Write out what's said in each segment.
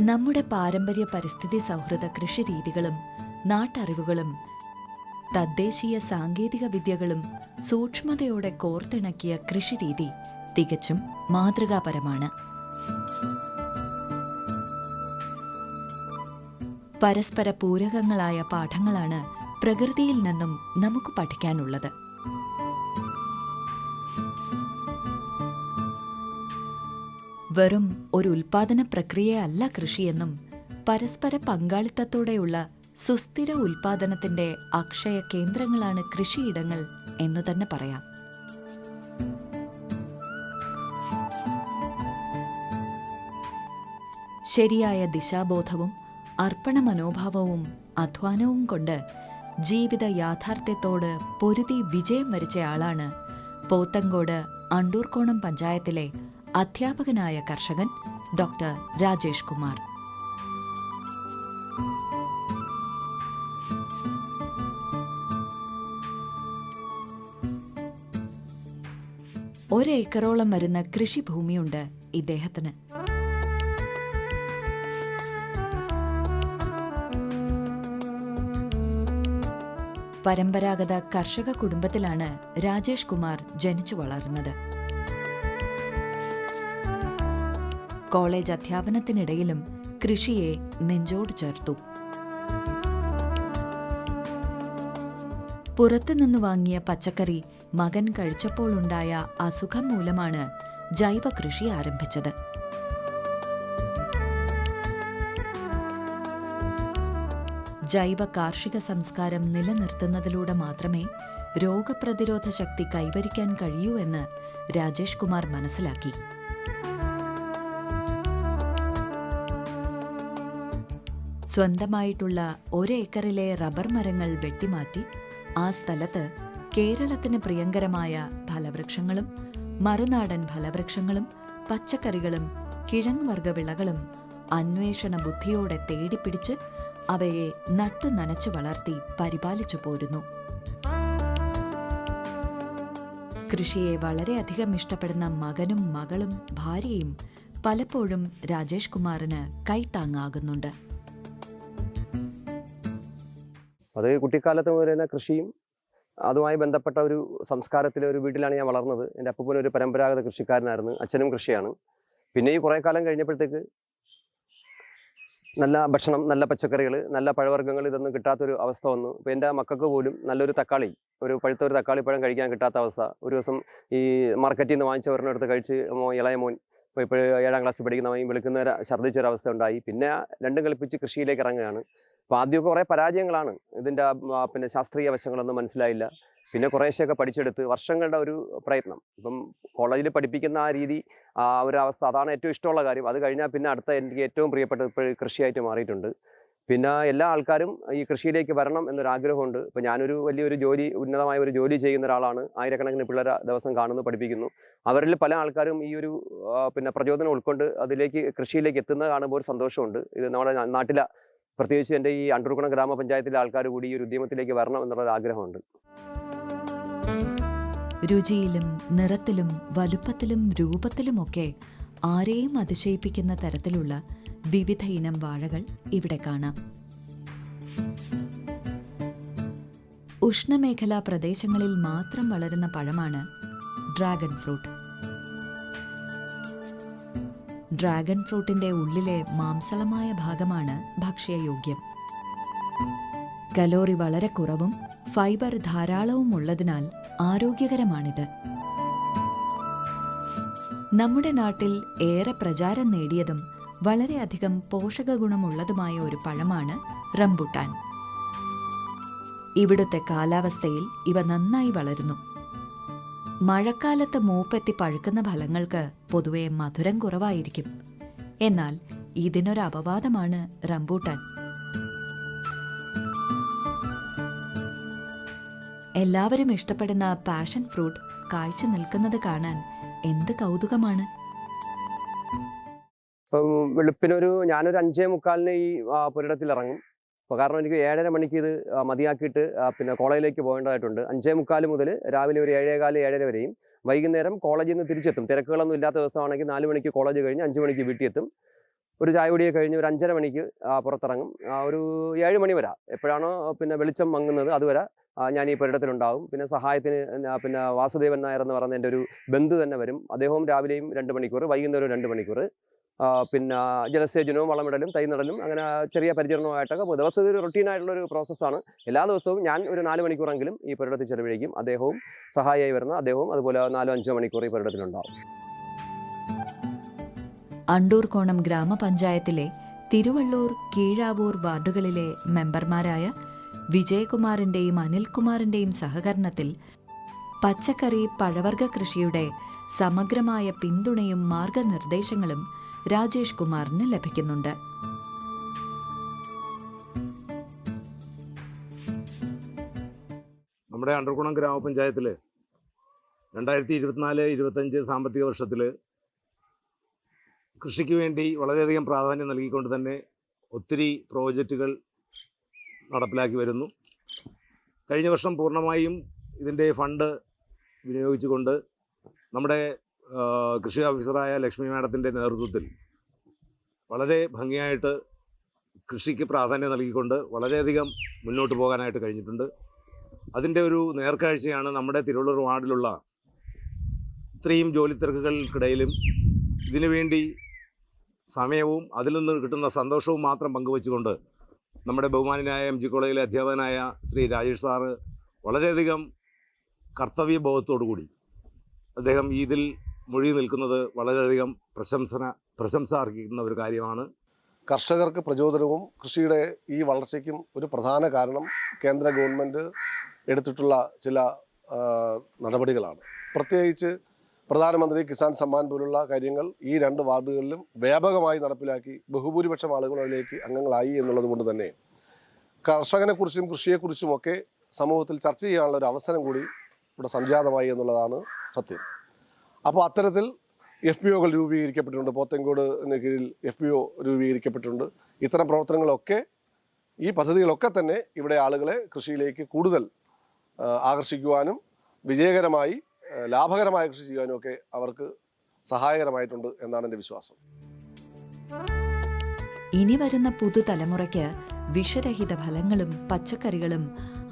നമ്മുടെ പാരമ്പര്യ പരിസ്ഥിതി സൗഹൃദ കൃഷിരീതികളും നാട്ടറിവുകളും തദ്ദേശീയ സാങ്കേതിക വിദ്യകളും സൂക്ഷ്മതയോടെ കോർത്തിണക്കിയ കൃഷിരീതി തികച്ചും മാതൃകാപരമാണ്. പരസ്പര പൂരകങ്ങളായ പാഠങ്ങളാണ് പ്രകൃതിയിൽ നിന്നും നമുക്ക് പഠിക്കാനുള്ളത്. വെറും ഒരു ഉൽപാദന പ്രക്രിയയല്ല കൃഷിയെന്നും പരസ്പര പങ്കാളിത്തത്തോടെയുള്ള സുസ്ഥിര ഉൽപാദനത്തിന്റെ അക്ഷയ കേന്ദ്രങ്ങളാണ് കൃഷിയിടങ്ങൾ എന്നു തന്നെ പറയാം. ശരിയായ ദിശാബോധവും അർപ്പണ മനോഭാവവും അധ്വാനവും കൊണ്ട് ജീവിത യാഥാർത്ഥ്യത്തോട് പൊരുതി വിജയം വരിച്ചയാളാണ് പോത്തങ്കോട് അണ്ടൂർക്കോണം പഞ്ചായത്തിലെ അധ്യാപകനായ കർഷകൻ ഡോക്ടർ രാജേഷ് കുമാർ. ഒരേക്കറോളം വരുന്ന കൃഷിഭൂമിയുണ്ട് ഇദ്ദേഹത്തിന്. പരമ്പരാഗത കർഷക കുടുംബത്തിലാണ് രാജേഷ് കുമാർ ജനിച്ചു വളർന്നത്. കോളേജ് അധ്യാപനത്തിനിടയിലും കൃഷിയെ നെഞ്ചോട് ചേർത്തു. പുറത്തുനിന്ന് വാങ്ങിയ പച്ചക്കറി മകൻ കഴിച്ചപ്പോഴുണ്ടായ അസുഖം മൂലമാണ് ജൈവകൃഷി ആരംഭിച്ചത്. ജൈവ കാർഷിക സംസ്കാരം നിലനിർത്തുന്നതിലൂടെ മാത്രമേ രോഗപ്രതിരോധ ശക്തി കൈവരിക്കാൻ കഴിയൂ എന്ന് രാജേഷ് കുമാർ മനസ്സിലാക്കി. സ്വന്തമായിട്ടുള്ള ഒരേക്കറിലെ റബ്ബർ മരങ്ങൾ വെട്ടിമാറ്റി ആ സ്ഥലത്ത് കേരളത്തിന് പ്രിയങ്കരമായ ഫലവൃക്ഷങ്ങളും മറുനാടൻ ഫലവൃക്ഷങ്ങളും പച്ചക്കറികളും കിഴങ്ങുവർഗ വിളകളും അന്വേഷണ ബുദ്ധിയോടെ തേടിപ്പിടിച്ച് അവയെ നട്ടു നനച്ചു വളർത്തി പരിപാലിച്ചു പോരുന്നു. കൃഷിയെ വളരെയധികം ഇഷ്ടപ്പെടുന്ന മകനും മകളും ഭാര്യയും പലപ്പോഴും രാജേഷ് കുമാറിന് കൈത്താങ്ങാകുന്നുണ്ട്. അത് കുട്ടിക്കാലത്ത് മുതൽ തന്നെ കൃഷിയും അതുമായി ബന്ധപ്പെട്ട ഒരു സംസ്കാരത്തിലെ ഒരു വീട്ടിലാണ് ഞാൻ വളർന്നത്. എന്റെ അപ്പൂപ്പൻ ഒരു പരമ്പരാഗത കൃഷിക്കാരനായിരുന്നു. അച്ഛനും കൃഷിയാണ്. പിന്നെ ഈ കുറേ കാലം കഴിഞ്ഞപ്പോഴത്തേക്ക് നല്ല ഭക്ഷണം നല്ല പച്ചക്കറികൾ നല്ല പഴവർഗങ്ങൾ ഇതൊന്നും കിട്ടാത്തൊരു അവസ്ഥ വന്നു. ഇപ്പോൾ എന്റെ മക്കൾക്ക് പോലും നല്ലൊരു തക്കാളി ഒരു പഴുത്ത ഒരു തക്കാളി പഴം കഴിക്കാൻ കിട്ടാത്ത അവസ്ഥ. ഒരു ദിവസം ഈ മാർക്കറ്റിൽ നിന്ന് വാങ്ങിച്ച എടുത്ത് കഴിച്ച് മോ ഇളയ മോൻ ഇപ്പോൾ ഏഴാം ക്ലാസ്സിൽ പഠിക്കുന്നവൻ വിളിക്കുന്നവരെ ഛർദ്ദിച്ചൊരവസ്ഥ ഉണ്ടായി. പിന്നെ രണ്ടും കളിപ്പിച്ച് കൃഷിയിലേക്ക് ഇറങ്ങുകയാണ്. അപ്പോൾ ആദ്യമൊക്കെ കുറേ പരാജയങ്ങളാണ്. ഇതിന്റെ പിന്നെ ശാസ്ത്രീയ വശങ്ങളൊന്നും മനസ്സിലായില്ല. പിന്നെ കുറേശ്ശെയൊക്കെ പഠിച്ചെടുത്ത് വർഷങ്ങളുടെ ഒരു പ്രയത്നം. ഇപ്പം കോളേജിൽ പഠിപ്പിക്കുന്ന ആ രീതി ആ ഒരു അവസ്ഥ അതാണ് ഏറ്റവും ഇഷ്ടമുള്ള കാര്യം. അത് കഴിഞ്ഞാൽ പിന്നെ അടുത്ത എനിക്ക് ഏറ്റവും പ്രിയപ്പെട്ടത് ഇപ്പോൾ കൃഷിയായിട്ട് മാറിയിട്ടുണ്ട്. പിന്നെ എല്ലാ ആൾക്കാരും ഈ കൃഷിയിലേക്ക് വരണം എന്നൊരാഗ്രഹമുണ്ട്. ഇപ്പം ഞാനൊരു വലിയൊരു ജോലി ഉന്നതമായ ഒരു ജോലി ചെയ്യുന്ന ഒരാളാണ്. ആയിരക്കണക്കിന് പിള്ളേരെ ദിവസം കാണുന്നു പഠിപ്പിക്കുന്നു. അവരിൽ പല ആൾക്കാരും ഈ ഒരു പിന്നെ പ്രചോദനം ഉൾക്കൊണ്ട് അതിലേക്ക് കൃഷിയിലേക്ക് എത്തുന്നത് കാണുമ്പോൾ ഒരു സന്തോഷമുണ്ട്. ഇത് നമ്മുടെ നാട്ടിലെ പ്രത്യേകിച്ച് എന്റെ ഈ അണ്ടൂർക്കുളം ഗ്രാമപഞ്ചായത്തിലെ ആൾക്കാർ കൂടി ഈ ഒരു ഉദ്യമത്തിലേക്ക് വരണം എന്നുള്ളൊരു ആഗ്രഹമുണ്ട്. രുചിയിലും നിറത്തിലും വലുപ്പത്തിലും രൂപത്തിലുമൊക്കെ ആരെയും അതിശയിപ്പിക്കുന്ന തരത്തിലുള്ള വിവിധ ഇനം വാഴകൾ ഇവിടെ കാണാം. ഉഷ്ണമേഖലാ പ്രദേശങ്ങളിൽ മാത്രം വളരുന്ന പഴമാണ് ഡ്രാഗൺ ഫ്രൂട്ട്. ഡ്രാഗൺ ഫ്രൂട്ടിന്റെ ഉള്ളിലെ മാംസളമായ ഭാഗമാണ് ഭക്ഷ്യയോഗ്യം. കലോറി വളരെ കുറവും ഫൈബർ ധാരാളവും ഉള്ളതിനാൽ ആരോഗ്യകരമാണിത്. നമ്മുടെ നാട്ടിൽ ഏറെ പ്രചാരം നേടിയതും വളരെയധികം പോഷകഗുണമുള്ളതുമായ ഒരു പഴമാണ് റംബുട്ടാൻ. ഇവിടുത്തെ കാലാവസ്ഥയിൽ ഇവ നന്നായി വളരുന്നു. മഴക്കാലത്ത് മൂപ്പെത്തി പഴുക്കുന്ന ഫലങ്ങൾക്ക് പൊതുവെ മധുരം കുറവായിരിക്കും. എന്നാൽ ഇതിനൊരു അപവാദമാണ് റംബൂട്ടാൻ. എല്ലാവരും ഇഷ്ടപ്പെടുന്ന പാഷൻ ഫ്രൂട്ട് കാഴ്ച നിൽക്കുന്നത് കാണാൻ എന്ത് കൗതുകമാണ്? വെളുപ്പിനൊരു ഞാനൊരു അഞ്ചേ മുക്കാലിന് ഈ പുരടത്തിൽ ഇറങ്ങും അപ്പോൾ കാരണം എനിക്ക് ഏഴര മണിക്ക് ഇത് മതിയാക്കിയിട്ട് പിന്നെ കോളേജിലേക്ക് പോകേണ്ടതായിട്ടുണ്ട്. അഞ്ചേ മുക്കാൽ മുതൽ രാവിലെ ഒരു ഏഴേകാൽ ഏഴര വരെയും. വൈകുന്നേരം കോളേജിൽ നിന്ന് തിരിച്ചെത്തും. തിരക്കുകളൊന്നും ഇല്ലാത്ത ദിവസമാണെങ്കിൽ നാല് മണിക്ക് കോളേജ് കഴിഞ്ഞ് അഞ്ച് മണിക്ക് വീട്ടിൽ എത്തും ഒരു ചായ കുടിയെ കഴിഞ്ഞ് ഒരു അഞ്ചര മണിക്ക് പുറത്തിറങ്ങും. ഒരു ഏഴ് മണി വരെ. എപ്പോഴാണോ പിന്നെ വെളിച്ചം മങ്ങുന്നത് അതുവരെ ഞാൻ ഈ പുരയിടത്തിലുണ്ടാവും പിന്നെ സഹായത്തിന് പിന്നെ വാസുദേവൻ നായർ എന്ന് പറയുന്ന എന്റെ ഒരു ബന്ധു തന്നെ വരും. അദ്ദേഹവും രാവിലെയും രണ്ട് മണിക്കൂർ വൈകുന്നേരവും രണ്ട് മണിക്കൂർ പിന്നെ ജലസേചനവും വളമിടലും തൈ നടലും അങ്ങനെ ചെറിയ പരിചരണമായിട്ടൊക്കെ പോകും. ദിവസം ഇതൊരു റൊട്ടീനായിട്ടുള്ള ഒരു പ്രോസസ്സാണ്. എല്ലാ ദിവസവും ഞാൻ ഒരു നാല് മണിക്കൂറെങ്കിലും ഈ പുരടത്തിൽ ചെലവഴിക്കും. അദ്ദേഹവും സഹായമായി വരുന്ന അദ്ദേഹവും അതുപോലെ നാലോ അഞ്ചോ മണിക്കൂർ ഈ പുരടത്തിലുണ്ടാവും അണ്ടൂർകോണം ഗ്രാമപഞ്ചായത്തിലെ തിരുവള്ളൂർ കീഴാവൂർ വാർഡുകളിലെ മെമ്പർമാരായ വിജയകുമാറിന്റെയും അനിൽകുമാറിന്റെയും സഹകരണത്തിൽ പച്ചക്കറി പഴവർഗ കൃഷിയുടെ സമഗ്രമായ പിന്തുണയും മാർഗനിർദ്ദേശങ്ങളും രാജേഷ് കുമാറിന് ലഭിക്കുന്നുണ്ട്. നമ്മുടെ അണ്ടർകുണം ഗ്രാമപഞ്ചായത്തിൽ രണ്ടായിരത്തി ഇരുപത്തിനാല് ഇരുപത്തഞ്ച് സാമ്പത്തിക വർഷത്തിൽ കൃഷിക്ക് വേണ്ടി വളരെയധികം പ്രാധാന്യം നൽകിക്കൊണ്ട് തന്നെ ഒത്തിരി പ്രോജക്റ്റുകൾ നടപ്പിലാക്കി വരുന്നു. കഴിഞ്ഞ വർഷം പൂർണമായും ഇതിന്റെ ഫണ്ട് വിനിയോഗിച്ചുകൊണ്ട് നമ്മുടെ കൃഷി ഓഫീസറായ ലക്ഷ്മി മാഡത്തിന്റെ നേതൃത്വത്തിൽ വളരെ ഭംഗിയായിട്ട് കൃഷിക്ക് പ്രാധാന്യം നൽകിക്കൊണ്ട് വളരെയധികം മുന്നോട്ട് പോകാനായിട്ട് കഴിഞ്ഞിട്ടുണ്ട്. അതിന്റെ ഒരു നേർക്കാഴ്ചയാണ് നമ്മുടെ തിരുവള്ളൂർ വാർഡിലുള്ള ഇത്രയും ജോലി തിരക്കുകൾക്കിടയിലും ഇതിനു വേണ്ടി സമയവും അതിൽ നിന്ന് കിട്ടുന്ന സന്തോഷവും മാത്രം പങ്കുവച്ചുകൊണ്ട് നമ്മുടെ ബഹുമാനായ എം ജി കോളേജിലെ അധ്യാപകനായ ശ്രീ രാജേഷ് സാറ് വളരെയധികം കർത്തവ്യബോധത്തോടു കൂടി അദ്ദേഹം ഇതിൽ മൊഴി നിൽക്കുന്നത് വളരെയധികം പ്രശംസന പ്രശംസ അർഹിക്കുന്ന ഒരു കാര്യമാണ്. കർഷകർക്ക് പ്രചോദനവും കൃഷിയുടെ ഈ വളർച്ചയ്ക്കും ഒരു പ്രധാന കാരണം കേന്ദ്ര ഗവൺമെന്റ് എടുത്തിട്ടുള്ള ചില നടപടികളാണ്. പ്രത്യേകിച്ച് പ്രധാനമന്ത്രി കിസാൻ സമ്മാൻ പോലുള്ള കാര്യങ്ങൾ ഈ രണ്ട് വാർഡുകളിലും വ്യാപകമായി നടപ്പിലാക്കി ബഹുഭൂരിപക്ഷം ആളുകൾ അതിലേക്ക് അംഗങ്ങളായി എന്നുള്ളത് കൊണ്ട് തന്നെ കർഷകനെക്കുറിച്ചും കൃഷിയെക്കുറിച്ചുമൊക്കെ സമൂഹത്തിൽ ചർച്ച ചെയ്യാനുള്ള ഒരു അവസരം കൂടി ഇവിടെ സംജാതമായി എന്നുള്ളതാണ് സത്യം. അപ്പോൾ അത്തരത്തിൽ എഫ് പി ഒകൾ രൂപീകരിക്കപ്പെട്ടിട്ടുണ്ട്. പോത്തൻകോടിന് കീഴിൽ എഫ് പി ഒ രൂപീകരിക്കപ്പെട്ടിട്ടുണ്ട്. ഇത്തരം പ്രവർത്തനങ്ങളൊക്കെ ഈ പദ്ധതികളൊക്കെ തന്നെ ഇവിടെ ആളുകളെ കൃഷിയിലേക്ക് കൂടുതൽ ആകർഷിക്കുവാനും വിജയകരമായി ലാഭകരമായ കൃഷി ചെയ്യാനും ഒക്കെ അവർക്ക് സഹായകരമായിട്ടുണ്ട് എന്നാണ് എന്റെ വിശ്വാസം. ഇനി വരുന്ന പുതുതലമുറയ്ക്ക് വിഷരഹിത ഫലങ്ങളും പച്ചക്കറികളും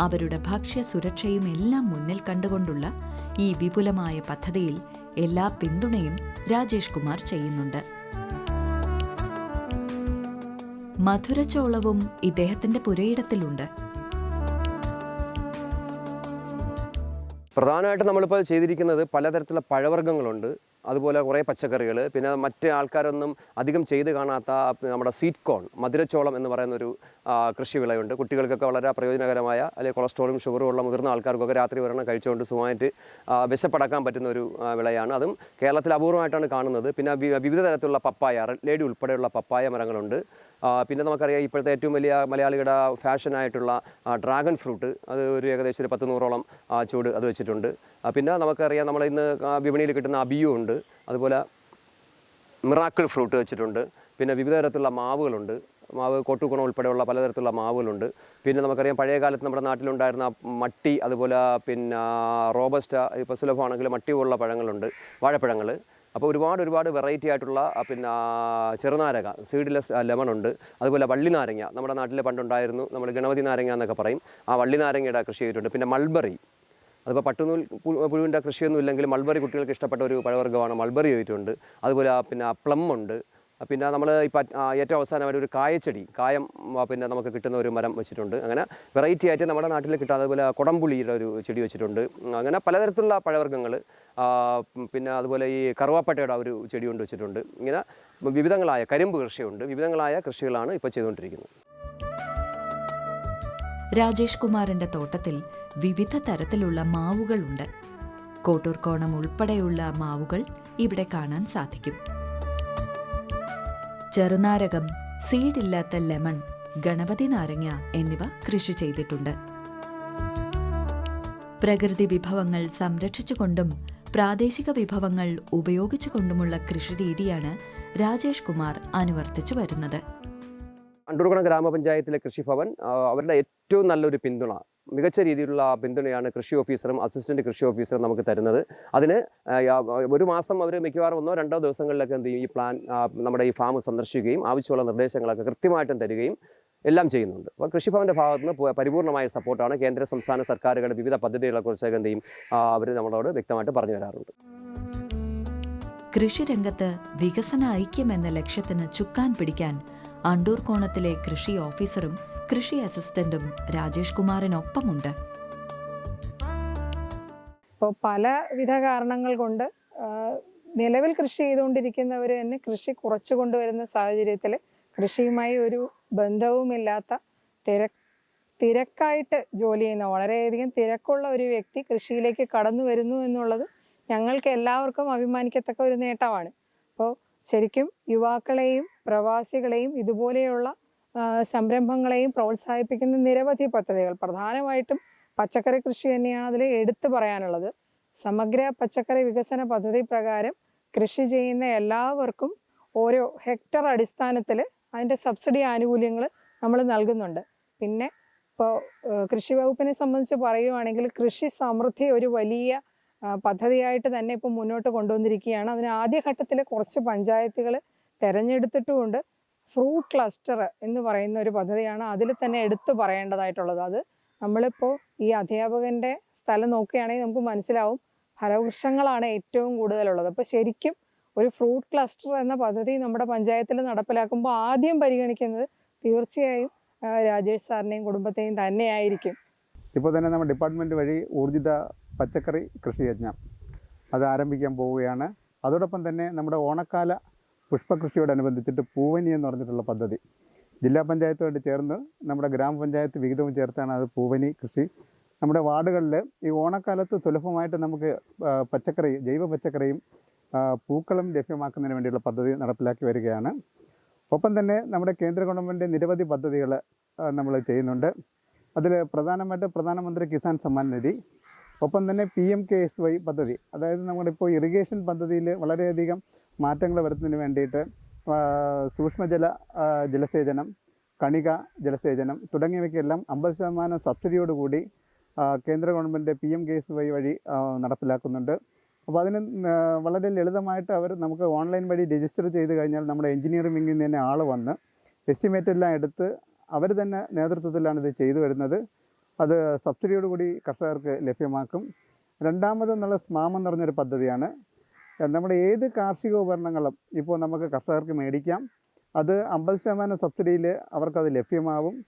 അവരുടെ ഭക്ഷ്യ സുരക്ഷയും എല്ലാം മുന്നിൽ കണ്ടുകൊണ്ടുള്ള ഈ വിപുലമായ പദ്ധതിയിൽ എല്ലാ പിന്തുണയും രാജേഷ് കുമാർ ചെയ്യുന്നുണ്ട്. മധുരച്ചോളവും ഇദ്ദേഹത്തിന്റെ പുരയിടത്തിലുണ്ട്. പ്രധാനമായിട്ടും നമ്മളിപ്പോൾ ചെയ്തിരിക്കുന്നത് പലതരത്തിലുള്ള പഴവർഗങ്ങളുണ്ട്. അതുപോലെ കുറേ പച്ചക്കറികൾ പിന്നെ മറ്റ് ആൾക്കാരൊന്നും അധികം ചെയ്ത് കാണാത്ത നമ്മുടെ സീറ്റ് കോൺ മധുരച്ചോളം എന്ന് പറയുന്ന ഒരു കൃഷി വിളയുണ്ട്. കുട്ടികൾക്കൊക്കെ വളരെ പ്രയോജനകരമായ അല്ലെങ്കിൽ കൊളസ്ട്രോളും ഷുഗറും ഉള്ള മുതിർന്ന ആൾക്കാർക്കൊക്കെ രാത്രി ഒരെണ്ണം കഴിച്ചുകൊണ്ട് സുഖമായിട്ട് വിശപ്പടക്കാൻ പറ്റുന്ന ഒരു വിളയാണ്. അതും കേരളത്തിൽ അപൂർവമായിട്ടാണ് കാണുന്നത്. പിന്നെ വിവിധ തരത്തിലുള്ള പപ്പായ ലേഡി ഉൾപ്പെടെയുള്ള പപ്പായ മരങ്ങളുണ്ട്. പിന്നെ നമുക്കറിയാം ഇപ്പോഴത്തെ ഏറ്റവും വലിയ മലയാളിയുടെ ഫാഷനായിട്ടുള്ള ഡ്രാഗൺ ഫ്രൂട്ട് അത് ഒരു ഏകദേശം ഒരു പത്ത് നൂറോളം ചൂട് അത് വെച്ചിട്ടുണ്ട്. പിന്നെ നമുക്കറിയാം നമ്മൾ ഇന്ന് വിപണിയിൽ കിട്ടുന്ന അബിയു ഉണ്ട്. അതുപോലെ മിറാക്കിൾ ഫ്രൂട്ട് വെച്ചിട്ടുണ്ട്. പിന്നെ വിവിധ തരത്തിലുള്ള മാവുകളുണ്ട്. മാവ് കോട്ടുകുണം ഉൾപ്പെടെയുള്ള പലതരത്തിലുള്ള മാവുകളുണ്ട്. പിന്നെ നമുക്കറിയാം പഴയ കാലത്ത് നമ്മുടെ നാട്ടിലുണ്ടായിരുന്ന മട്ടി അതുപോലെ പിന്നെ റോബസ്റ്റ ഇപ്പോൾ സുലഭമാണെങ്കിൽ മട്ടി പോലുള്ള പഴങ്ങളുണ്ട്. വാഴപ്പഴങ്ങൾ. അപ്പോൾ ഒരുപാട് ഒരുപാട് വെറൈറ്റി ആയിട്ടുള്ള പിന്നെ ചെറുനാരക സീഡ്ലെസ് ലെമൺ ഉണ്ട്. അതുപോലെ വള്ളി നാരങ്ങ നമ്മുടെ നാട്ടിൽ പണ്ടുണ്ടായിരുന്നു നമ്മൾ ഗണപതി നാരങ്ങ എന്നൊക്കെ പറയും. ആ വള്ളി നാരങ്ങയുടെ കൃഷി ചെയ്തിട്ടുണ്ട്. പിന്നെ മൾബറി. അതിപ്പോൾ പട്ടുനൂൽ പുഴുവിന്റെ കൃഷിയൊന്നും ഇല്ലെങ്കിൽ മൾബറി കുട്ടികൾക്ക് ഇഷ്ടപ്പെട്ട ഒരു പഴവർഗമാണ് മൾബറി ചെയ്തിട്ടുണ്ട്. അതുപോലെ പിന്നെ പ്ലം ഉണ്ട്. പിന്നെ നമ്മൾ ഇപ്പം ഏറ്റവും അവസാനമായിട്ട് ഒരു കായച്ചെടി കായം പിന്നെ നമുക്ക് കിട്ടുന്ന ഒരു മരം വെച്ചിട്ടുണ്ട്. അങ്ങനെ വെറൈറ്റി ആയിട്ട് നമ്മുടെ നാട്ടിൽ കിട്ടാതെ അതുപോലെ കുടംപുളിയുടെ ഒരു ചെടി വെച്ചിട്ടുണ്ട്. അങ്ങനെ പലതരത്തിലുള്ള പഴവർഗങ്ങൾ പിന്നെ അതുപോലെ ഈ കറുവാപ്പട്ടയുടെ ഒരു ചെടി കൊണ്ട് വെച്ചിട്ടുണ്ട്. ഇങ്ങനെ വിവിധങ്ങളായ കരിമ്പ് കൃഷിയുണ്ട്. വിവിധങ്ങളായ കൃഷികളാണ് ഇപ്പോൾ ചെയ്തുകൊണ്ടിരിക്കുന്നത്. രാജേഷ് കുമാറിന്റെ തോട്ടത്തിൽ വിവിധ തരത്തിലുള്ള മാവുകളുണ്ട്. കോട്ടൂർക്കോണം ഉൾപ്പെടെയുള്ള മാവുകൾ ഇവിടെ കാണാൻ സാധിക്കും. ചെറുനാരകം സീഡില്ലാത്ത ലെമൺ ഗണപതി നാരങ്ങ എന്നിവ കൃഷി ചെയ്തിട്ടുണ്ട്. പ്രകൃതി വിഭവങ്ങൾ സംരക്ഷിച്ചുകൊണ്ടും പ്രാദേശിക വിഭവങ്ങൾ ഉപയോഗിച്ചുകൊണ്ടുമുള്ള കൃഷിരീതിയാണ് രാജേഷ് കുമാർ അനുവർത്തിച്ചു വരുന്നത്. അണ്ടൂർകുളം ഗ്രാമപഞ്ചായത്തിലെ കൃഷിഭവൻ അവരുടെ ഏറ്റവും നല്ലൊരു പിന്തുണ മികച്ച രീതിയിലുള്ള പിന്തുണയാണ് കൃഷി ഓഫീസറും അസിസ്റ്റന്റ് കൃഷി ഓഫീസറും നമുക്ക് തരുന്നത്. അതിന് ഒരു മാസം അവർ മിക്കവാറും ഒന്നോ രണ്ടോ ദിവസങ്ങളിലൊക്കെ എന്ത് ചെയ്യും ഈ പ്ലാൻ നമ്മുടെ ഈ ഫാം സന്ദർശിക്കുകയും ആവശ്യമുള്ള നിർദ്ദേശങ്ങളൊക്കെ കൃത്യമായിട്ടും തരികയും എല്ലാം ചെയ്യുന്നുണ്ട്. അപ്പോൾ കൃഷിഭവന്റെ ഭാഗത്ത് നിന്ന് പരിപൂർണമായ സപ്പോർട്ടാണ് കേന്ദ്ര സംസ്ഥാന സർക്കാരുകളുടെ വിവിധ പദ്ധതികളെക്കുറിച്ചൊക്കെ എന്ത് ചെയ്യും അവർ നമ്മളോട് വ്യക്തമായിട്ട് പറഞ്ഞു തരാറുണ്ട്. കൃഷിരംഗത്ത് വികസന ഐക്യം എന്ന ലക്ഷ്യത്തിന് ചുക്കാൻ പിടിക്കാൻ അണ്ടൂർ കോണത്തിലെ കൃഷി ഓഫീസറും കൃഷി അസിസ്റ്റന്റും രാജേഷ് കുമാറിനൊപ്പമുണ്ട്. ഇപ്പോൾ പലവിധ കാരണങ്ങൾ കൊണ്ട് നിലവിൽ കൃഷി ചെയ്തുകൊണ്ടിരിക്കുന്നവർ തന്നെ കൃഷി കുറച്ചു കൊണ്ടുവരുന്ന സാഹചര്യത്തിൽ കൃഷിയുമായി ഒരു ബന്ധവുമില്ലാത്ത തിര തിരക്കായിട്ട് ജോലി ചെയ്യുന്ന വളരെയധികം തിരക്കുള്ള ഒരു വ്യക്തി കൃഷിയിലേക്ക് കടന്നു വരുന്നു എന്നുള്ളത് ഞങ്ങൾക്ക് എല്ലാവർക്കും അഭിമാനിക്കത്തക്ക ഒരു നേട്ടമാണ്. അപ്പോൾ ശരിക്കും യുവാക്കളെയും പ്രവാസികളെയും ഇതുപോലെയുള്ള സംരംഭങ്ങളെയും പ്രോത്സാഹിപ്പിക്കുന്ന നിരവധി പദ്ധതികൾ. പ്രധാനമായിട്ടും പച്ചക്കറി കൃഷി തന്നെയാണ് അതിൽ എടുത്തു പറയാനുള്ളത്. സമഗ്ര പച്ചക്കറി വികസന പദ്ധതി പ്രകാരം കൃഷി ചെയ്യുന്ന എല്ലാവർക്കും ഓരോ ഹെക്ടർ അടിസ്ഥാനത്തിൽ അതിന്റെ സബ്സിഡി ആനുകൂല്യങ്ങൾ നമ്മൾ നൽകുന്നുണ്ട്. പിന്നെ ഇപ്പോൾ കൃഷി വകുപ്പിനെ സംബന്ധിച്ച് പറയുവാണെങ്കിൽ കൃഷി സമൃദ്ധി ഒരു വലിയ പദ്ധതിയായിട്ട് തന്നെ ഇപ്പം മുന്നോട്ട് കൊണ്ടുവന്നിരിക്കുകയാണ്. അതിന് ആദ്യഘട്ടത്തിൽ കുറച്ച് പഞ്ചായത്തുകൾ തിരഞ്ഞെടുത്തിട്ടുമുണ്ട്. ഫ്രൂട്ട് ക്ലസ്റ്റർ എന്ന് പറയുന്ന ഒരു പദ്ധതിയാണ് അതിൽ തന്നെ എടുത്തു പറയേണ്ടതായിട്ടുള്ളത്. അത് നമ്മളിപ്പോൾ ഈ അധ്യാപകന്റെ സ്ഥലം നോക്കുകയാണെങ്കിൽ നമുക്ക് മനസ്സിലാവും ഫലവൃക്ഷങ്ങളാണ് ഏറ്റവും കൂടുതലുള്ളത്. അപ്പോൾ ശരിക്കും ഒരു ഫ്രൂട്ട് ക്ലസ്റ്റർ എന്ന പദ്ധതി നമ്മുടെ പഞ്ചായത്തിൽ നടപ്പിലാക്കുമ്പോൾ ആദ്യം പരിഗണിക്കുന്നത് തീർച്ചയായും രാജേഷ് സാറിനെയും കുടുംബത്തെയും തന്നെയായിരിക്കും. ഇപ്പോൾ തന്നെ നമ്മുടെ ഡിപ്പാർട്ട്മെന്റ് വഴി ഊർജിത പച്ചക്കറി കൃഷിയജ്ഞം അത് ആരംഭിക്കാൻ പോവുകയാണ്. അതോടൊപ്പം തന്നെ നമ്മുടെ ഓണക്കാല പുഷ്പകൃഷിയോടനുബന്ധിച്ചിട്ട് പൂവനി എന്ന് പറഞ്ഞിട്ടുള്ള പദ്ധതി. ജില്ലാ പഞ്ചായത്തുമായിട്ട് ചേർന്ന് നമ്മുടെ ഗ്രാമപഞ്ചായത്ത് വിഹിതവും ചേർത്താണ് അത് പൂവനി കൃഷി. നമ്മുടെ വാർഡുകളിൽ ഈ ഓണക്കാലത്ത് സുലഭമായിട്ട് നമുക്ക് പച്ചക്കറി ജൈവ പച്ചക്കറിയും പൂക്കളും ലഭ്യമാക്കുന്നതിന് വേണ്ടിയുള്ള പദ്ധതി നടപ്പിലാക്കി വരികയാണ്. ഒപ്പം തന്നെ നമ്മുടെ കേന്ദ്ര ഗവൺമെന്റ് നിരവധി പദ്ധതികൾ നമ്മൾ ചെയ്യുന്നുണ്ട്. അതിൽ പ്രധാനമായിട്ട് പ്രധാനമന്ത്രി കിസാൻ സമ്മാൻ നിധി ഒപ്പം തന്നെ P M K S Y പദ്ധതി. അതായത് നമ്മുടെ ഇപ്പോൾ ഇറിഗേഷൻ പദ്ധതിയിൽ വളരെയധികം മാറ്റങ്ങൾ വരുത്തുന്നതിന് വേണ്ടിയിട്ട് സൂക്ഷ്മജല ജലസേചനം കണിക ജലസേചനം തുടങ്ങിയവയ്ക്കെല്ലാം അമ്പത് ശതമാനം സബ്സിഡിയോടുകൂടി കേന്ദ്ര government P M K S Y വഴി നടപ്പിലാക്കുന്നുണ്ട്. അപ്പോൾ അതിന് വളരെ ലളിതമായിട്ട് അവർ നമുക്ക് ഓൺലൈൻ വഴി രജിസ്റ്റർ ചെയ്ത് കഴിഞ്ഞാൽ നമ്മുടെ എഞ്ചിനീയറിംഗ് വിങ്ങിൽ നിന്ന് തന്നെ ആൾ വന്ന് എസ്റ്റിമേറ്റ് എല്ലാം എടുത്ത് അവർ തന്നെ നേതൃത്വത്തിലാണ് ഇത് ചെയ്തു വരുന്നത്. അത് സബ്സിഡിയോടുകൂടി കർഷകർക്ക് ലഭ്യമാക്കും. രണ്ടാമത് എന്നുള്ള സ്മാമം പറഞ്ഞൊരു പദ്ധതിയാണ്. നമ്മുടെ ഏത് കാർഷിക ഉപകരണങ്ങളും ഇപ്പോൾ നമുക്ക് കർഷകർക്ക് മേടിക്കാം. അത് അമ്പത് ശതമാനം സബ്സിഡിയിൽ അവർക്കത് ലഭ്യമാവും.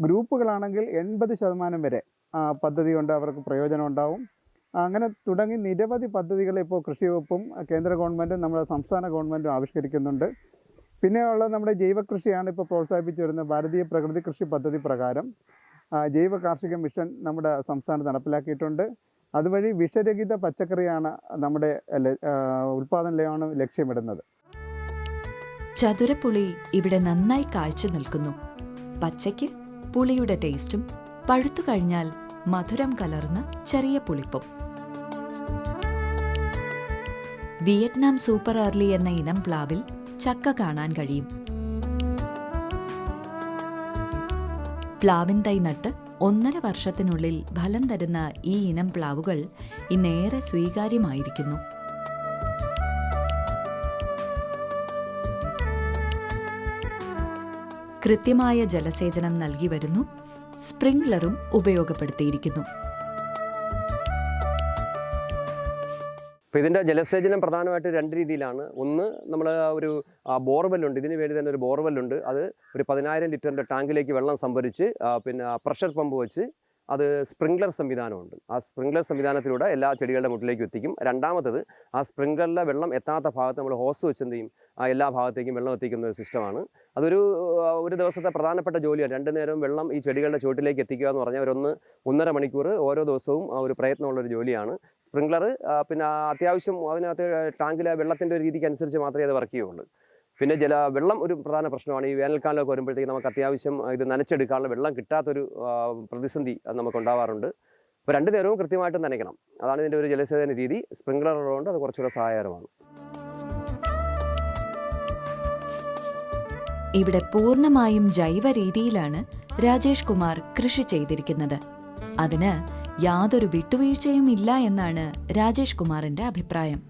ഗ്രൂപ്പുകളാണെങ്കിൽ എൺപത് ശതമാനം വരെ ആ പദ്ധതി കൊണ്ട് അവർക്ക് പ്രയോജനം ഉണ്ടാവും. അങ്ങനെ തുടങ്ങി നിരവധി പദ്ധതികൾ ഇപ്പോൾ കൃഷി വകുപ്പും കേന്ദ്ര ഗവൺമെന്റും നമ്മുടെ സംസ്ഥാന ഗവൺമെന്റും ആവിഷ്കരിക്കുന്നുണ്ട്. പിന്നെയുള്ള നമ്മുടെ ജൈവകൃഷിയാണ് ഇപ്പോൾ പ്രോത്സാഹിപ്പിച്ചു വരുന്ന ഭാരതീയ പ്രകൃതി കൃഷി പദ്ധതി പ്രകാരം. ജൈവ കാർഷിക മിഷൻ നമ്മുടെ സംസ്ഥാനത്ത് നടപ്പിലാക്കിയിട്ടുണ്ട്. അതുവഴി വിഷരഹിത പച്ചക്കറിയാണ് നമ്മുടെ ഉൽപാദന ഉൽപ്പാദനമാണ് ലക്ഷ്യമിടുന്നത്. ചതുരപ്പുളി ഇവിടെ നന്നായി കാഴ്ച നിൽക്കുന്നു. പച്ചയ്ക്ക് പുളിയുടെ ടേസ്റ്റും പഴുത്തു കഴിഞ്ഞാൽ മധുരം കലർന്ന ചെറിയ പുളിപ്പും. വിയറ്റ്നാം സൂപ്പർ അർലി എന്ന ഇനം പ്ലാവിൽ ചക്ക കാണാൻ കഴിയും. പ്ലാവിൻ തൈ നട്ട് ഒന്നര വർഷത്തിനുള്ളിൽ ഫലം തരുന്ന ഈ ഇനം പ്ലാവുകൾ ഇന്നേറെ സ്വീകാര്യമായിരിക്കുന്നു. കൃത്യമായ ജലസേചനം നൽകി വരുന്നു സ്പ്രിംഗ്ലറും ഉപയോഗപ്പെടുത്തിയിരിക്കുന്നു. അപ്പോൾ ഇതിന്റെ ജലസേചനം പ്രധാനമായിട്ട് രണ്ട് രീതിയിലാണ്. ഒന്ന് നമ്മൾ ഒരു ബോർവെല്ലുണ്ട്. ഇതിന് വേണ്ടി തന്നെ ഒരു ബോർവെല്ലുണ്ട്. അത് ഒരു പതിനായിരം ലിറ്ററിന്റെ ടാങ്കിലേക്ക് വെള്ളം സംഭരിച്ച് പിന്നെ പ്രഷർ പമ്പ് വെച്ച് അത് സ്പ്രിംഗ്ലർ സംവിധാനമുണ്ട്. ആ സ്പ്രിംഗ്ലർ സംവിധാനത്തിലൂടെ എല്ലാ ചെടികളുടെ മുട്ടിലേക്കും എത്തിക്കും. രണ്ടാമത്തത് ആ സ്പ്രിംഗ്ലറിലെ വെള്ളം എത്താത്ത ഭാഗത്ത് നമ്മൾ ഹോസ് വെച്ച് ചെയ്യും? ആ എല്ലാ ഭാഗത്തേക്കും വെള്ളം എത്തിക്കുന്ന ഒരു സിസ്റ്റമാണ്. അതൊരു ഒരു ദിവസത്തെ പ്രധാനപ്പെട്ട ജോലിയാണ്. രണ്ടു നേരം വെള്ളം ഈ ചെടികളുടെ ചുവട്ടിലേക്ക് എത്തിക്കുക എന്ന് പറഞ്ഞാൽ ഒരു ഒന്നര മണിക്കൂർ ഓരോ ദിവസവും ആ ഒരു പ്രയത്നമുള്ളൊരു ജോലിയാണ്. സ്പ്രിംഗ്ലർ പിന്നെ അത്യാവശ്യം അതിനകത്ത് ടാങ്കിലെ വെള്ളത്തിന്റെ ഒരു രീതിക്ക് അനുസരിച്ച് മാത്രമേ അത് വർക്ക് ചെയ്യുള്ളൂ പിന്നെ ജല വെള്ളം ഒരു പ്രധാന പ്രശ്നമാണ്. ഈ വേനൽക്കാലമൊക്കെ വരുമ്പോഴത്തേക്ക് നമുക്ക് അത്യാവശ്യം ഇത് നനച്ചെടുക്കാനുള്ള വെള്ളം കിട്ടാത്തൊരു പ്രതിസന്ധി അത് നമുക്ക് ഉണ്ടാവാറുണ്ട് അപ്പോൾ രണ്ട് നേരവും കൃത്യമായിട്ട് നനയ്ക്കണം. അതാണ് ഇതിന്റെ ഒരു ജലസേചന രീതി. സ്പ്രിംഗ്ലർ ഉള്ളതുകൊണ്ട് അത് കുറച്ചുകൂടെ സഹായകരമാണ്. ഇവിടെ പൂർണമായും ജൈവ രീതിയിലാണ് രാജേഷ് കുമാർ കൃഷി ചെയ്തിരിക്കുന്നത്. അതിന് യാതൊരു വിട്ടുവീഴ്ചയും ഇല്ല എന്നാണ് രാജേഷ് കുമാറിന്റെ അഭിപ്രായം.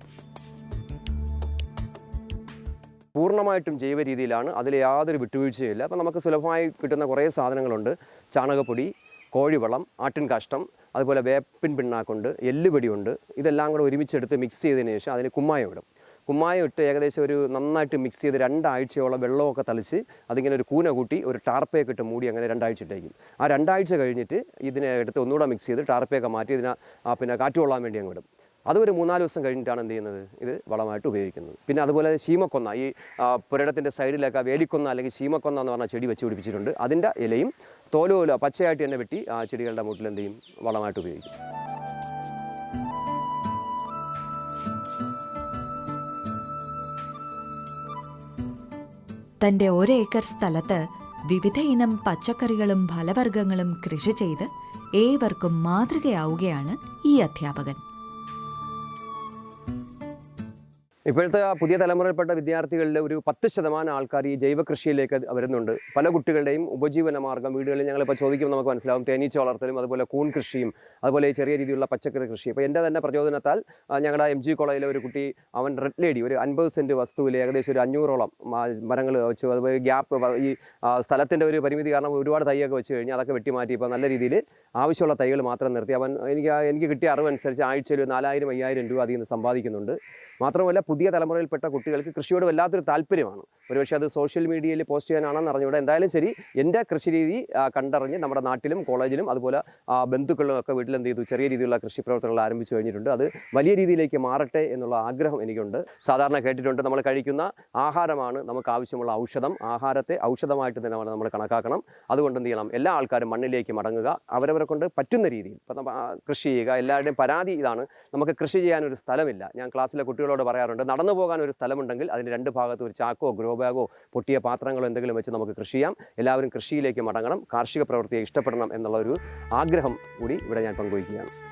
പൂർണമായിട്ടും ജൈവ രീതിയിലാണ്. അതിൽ യാതൊരു വിട്ടുവീഴ്ചയില്ല അപ്പോൾ നമുക്ക് സുലഭമായി കിട്ടുന്ന കുറേ സാധനങ്ങളുണ്ട്. ചാണകപ്പൊടി കോഴിവളം ആട്ടിൻ കാഷ്ടം അതുപോലെ വേപ്പിൻ പിണ്ണാക്കുണ്ട് എല്ലുപൊടിയുണ്ട്. ഇതെല്ലാം കൂടെ ഒരുമിച്ചെടുത്ത് മിക്സ് ചെയ്തതിന് ശേഷം അതിന് കുമ്മായം ഇടും. കുമ്മായം ഇട്ട് ഏകദേശം ഒരു നന്നായിട്ട് മിക്സ് ചെയ്ത് രണ്ടാഴ്ചയോളം വെള്ളമൊക്കെ തളിച്ച് അതിങ്ങനെ ഒരു കൂന കൂട്ടി ഒരു ടാർപ്പയൊക്കെ ഇട്ട് മൂടി അങ്ങനെ രണ്ടാഴ്ച ഇട്ടേക്കും. ആ രണ്ടാഴ്ച കഴിഞ്ഞിട്ട് ഇതിനെ എടുത്ത് ഒന്നുകൂടെ മിക്സ് ചെയ്ത് ടാർപ്പയൊക്കെ മാറ്റി ഇതിനെ പിന്നെ കാറ്റ് കൊള്ളാൻ വേണ്ടി അങ്ങ് ഇടും. അത് മൂന്നാൽ ദിവസം കഴിഞ്ഞിട്ടാണ് എന്ത് ചെയ്യുന്നത്? ഇത് വളമായിട്ട് ഉപയോഗിക്കുന്നത്. പിന്നെ അതുപോലെ ശീമക്കൊന്ന ഈ പുരടത്തിന്റെ സൈഡിലൊക്കെ വേലിക്കൊന്ന അല്ലെങ്കിൽ ശീമക്കൊന്ന എന്ന് പറഞ്ഞ ചെടി വെച്ച് പിടിപ്പിച്ചിട്ടുണ്ട്. അതിന്റെ ഇലയും തോലോല പച്ചയായിട്ട് തന്നെ വെട്ടി ആ ചെടികളുടെ മൂട്ടിൽ എന്ത് ചെയ്യും? വളമായിട്ട് ഉപയോഗിക്കും. തന്റെ ഒരേക്കർ സ്ഥലത്ത് വിവിധ ഇനം പച്ചക്കറികളും ഫലവർഗങ്ങളും കൃഷി ചെയ്ത് ഏവർക്കും മാതൃകയാവുകയാണ് ഈ അധ്യാപകൻ. ഇപ്പോഴത്തെ ആ പുതിയ തലമുറയിൽപ്പെട്ട വിദ്യാർത്ഥികളിൽ ഒരു പത്ത് ശതമാനം ആൾക്കാർ ഈ ജൈവ കൃഷിയിലേക്ക് വരുന്നുണ്ട്. പല കുട്ടികളുടെയും ഉപജീവന മാർഗം വീടുകളിൽ ഞങ്ങളിപ്പോൾ ചോദിക്കുമ്പോൾ നമുക്ക് മനസ്സിലാവും. തേനീച്ച വളർത്തലും അതുപോലെ കൂൺ കൃഷിയും അതുപോലെ ചെറിയ രീതിയിലുള്ള പച്ചക്കറി കൃഷി. അപ്പോൾ എന്റെ തന്നെ പ്രചോദനത്താൽ ഞങ്ങളുടെ എം ജി കോളേജിലെ ഒരു കുട്ടി അവൻ റെഡ് ലേഡി ഒരു അൻപത് സെന്റ് വസ്തുവിൽ ഏകദേശം ഒരു അഞ്ഞൂറോളം മരങ്ങൾ വെച്ചു. അതുപോലെ ഗ്യാപ്പ് ഈ സ്ഥലത്തിന്റെ ഒരു പരിമിതി കാരണം ഒരുപാട് തൈയൊക്കെ വെച്ച് കഴിഞ്ഞാൽ അതൊക്കെ വെട്ടിമാറ്റി ഇപ്പോൾ നല്ല രീതിയിൽ ആവശ്യമുള്ള തൈകൾ മാത്രം നിർത്തി. അവൻ എനിക്ക് എനിക്ക് കിട്ടിയ അറിവനുസരിച്ച് ആഴ്ചയിൽ നാലായിരം അയ്യായിരം രൂപ അതിൽ നിന്ന് സമ്പാദിക്കുന്നുണ്ട്. മാത്രമല്ല പുതിയ തലമുറയിൽപ്പെട്ട കുട്ടികൾക്ക് കൃഷിയോട് വല്ലാത്തൊരു താല്പര്യമാണ്. ഒരുപക്ഷെ അത് സോഷ്യൽ മീഡിയയിൽ പോസ്റ്റ് ചെയ്യാനാണെന്ന് അറിഞ്ഞൂടെ എന്തായാലും ശരി എന്റെ കൃഷി രീതി കണ്ടറിഞ്ഞ് നമ്മുടെ നാട്ടിലും കോളേജിലും അതുപോലെ ബന്ധുക്കളിലും ഒക്കെ വീട്ടിൽ എന്ത് ചെയ്തു ചെറിയ രീതിയിലുള്ള കൃഷി പ്രവർത്തനങ്ങൾ ആരംഭിച്ചു കഴിഞ്ഞിട്ടുണ്ട്. അത് വലിയ രീതിയിലേക്ക് മാറട്ടെ എന്നുള്ള ആഗ്രഹം എനിക്കുണ്ട്. സാധാരണ കേട്ടിട്ടുണ്ട് നമ്മൾ കഴിക്കുന്ന ആഹാരമാണ് നമുക്ക് ആവശ്യമുള്ള ഔഷധം. ആഹാരത്തെ ഔഷധമായിട്ട് തന്നെ നമ്മൾ കണക്കാക്കണം. അതുകൊണ്ട് എന്ത് ചെയ്യണം? എല്ലാ ആൾക്കാരും മണ്ണിലേക്ക് മടങ്ങുക. അവരവരെ കൊണ്ട് പറ്റുന്ന രീതിയിൽ ഇപ്പം കൃഷി ചെയ്യുക. എല്ലാവരുടെയും പരാതി ഇതാണ്. നമുക്ക് കൃഷി ചെയ്യാനൊരു സ്ഥലമില്ല. ഞാൻ ക്ലാസ്സിലെ കുട്ടികളോട് പറയാറുണ്ട് നടന്നു പോകാൻ ഒരു സ്ഥലമുണ്ടെങ്കിൽ അതിന് രണ്ട് ഭാഗത്ത് ഒരു ചാക്കോ ഗ്രോ ബാഗോ പൊട്ടിയ പാത്രങ്ങളോ എന്തെങ്കിലും വെച്ച് നമുക്ക് കൃഷി ചെയ്യാം. എല്ലാവരും കൃഷിയിലേക്ക് മടങ്ങണം. കാർഷിക പ്രവൃത്തിയെ ഇഷ്ടപ്പെടണം എന്നുള്ള ഒരു ആഗ്രഹം കൂടി ഇവിടെ ഞാൻ പങ്കുവയ്ക്കുകയാണ്.